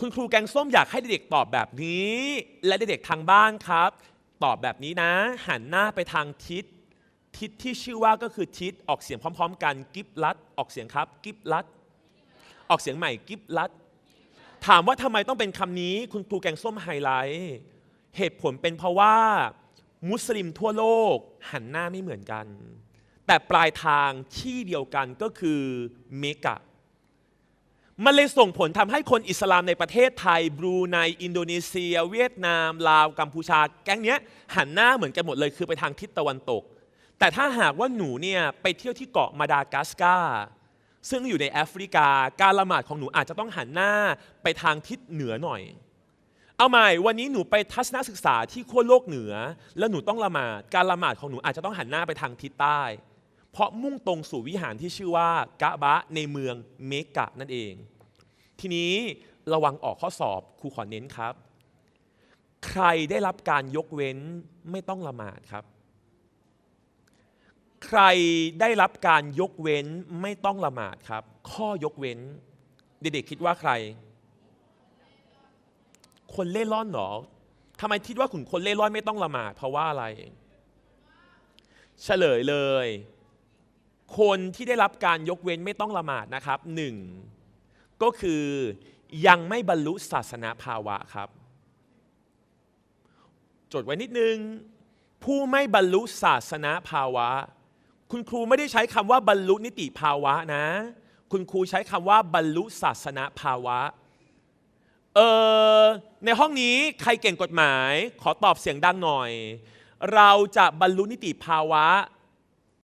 คุณครูแกงส้มอยากให้เด็กๆตอบแบบนี้ และเด็กๆทางบ้านครับ ตอบแบบนี้นะ หันหน้าไปทางทิศ ทิศที่ชื่อว่าก็คือทิศออกเสียงพร้อม ๆ กันกิบลัดออกเสียงครับกิบลัดออกเสียงใหม่กิบลัดถามว่าทำไมต้องเป็นคำนี้ คุณครูแกงส้มไฮไลท์เหตุผลเป็นเพราะว่า มุสลิมทั่วโลกหันหน้าไม่เหมือนกัน แต่ปลายทางที่เดียวกันก็คือเมกะ มันเลยส่งผลทำให้คนอิสลามในประเทศไทย บรูไนอินโดนีเซีย เวียดนาม ลาว กัมพูชา แก๊งเนี้ยหันหน้าเหมือนกันหมดเลยคือไปทางทิศตะวันตก แต่ถ้าหากว่าหนูเนี่ยไปเที่ยวที่เกาะมาดากัสการ์ซึ่งอยู่ในแอฟริกา การละหมาดของหนูอาจจะต้องหันหน้าไปทางทิศเหนือหน่อย เอาใหม่วันนี้หนูไปทัศนศึกษาที่ขั้วโลกเหนือ แล้วหนูต้องละหมาดการละหมาดของหนูอาจจะต้องหันหน้าไปทางทิศใต้ เพราะมุ่งตรงสู่วิหารที่ชื่อว่ากะบะในเมืองเมกะนั่นเอง ทีนี้ระวังออกข้อสอบครูขอเน้นครับ ใครได้รับการยกเว้นไม่ต้องละหมาดครับ ใครได้รับการยกเว้นไม่ต้องละหมาดครับ ข้อยกเว้น เด็กๆคิดว่าใคร คนเล่ร่อนหรอทำไมคิดว่าขุนคนเล่ร่อนไม่ต้องละหมาดเพราะว่าอะไร เฉลยเลย คนที่ได้รับการยกเว้นไม่ต้องละหมาดนะครับหนึ่ง ก็คือยังไม่บรรลุศาสนาภาวะครับ จดไว้นิดนึง ผู้ไม่บรรลุศาสนาภาวะ คุณครูไม่ได้ใช้คำว่าบรรลุนิติภาวะนะ คุณครูใช้คำว่าบรรลุศาสนาภาวะเออในห้องนี้ใครเก่งกฎหมาย ขอตอบเสียงดังหน่อย เราจะบรรลุนิติภาวะ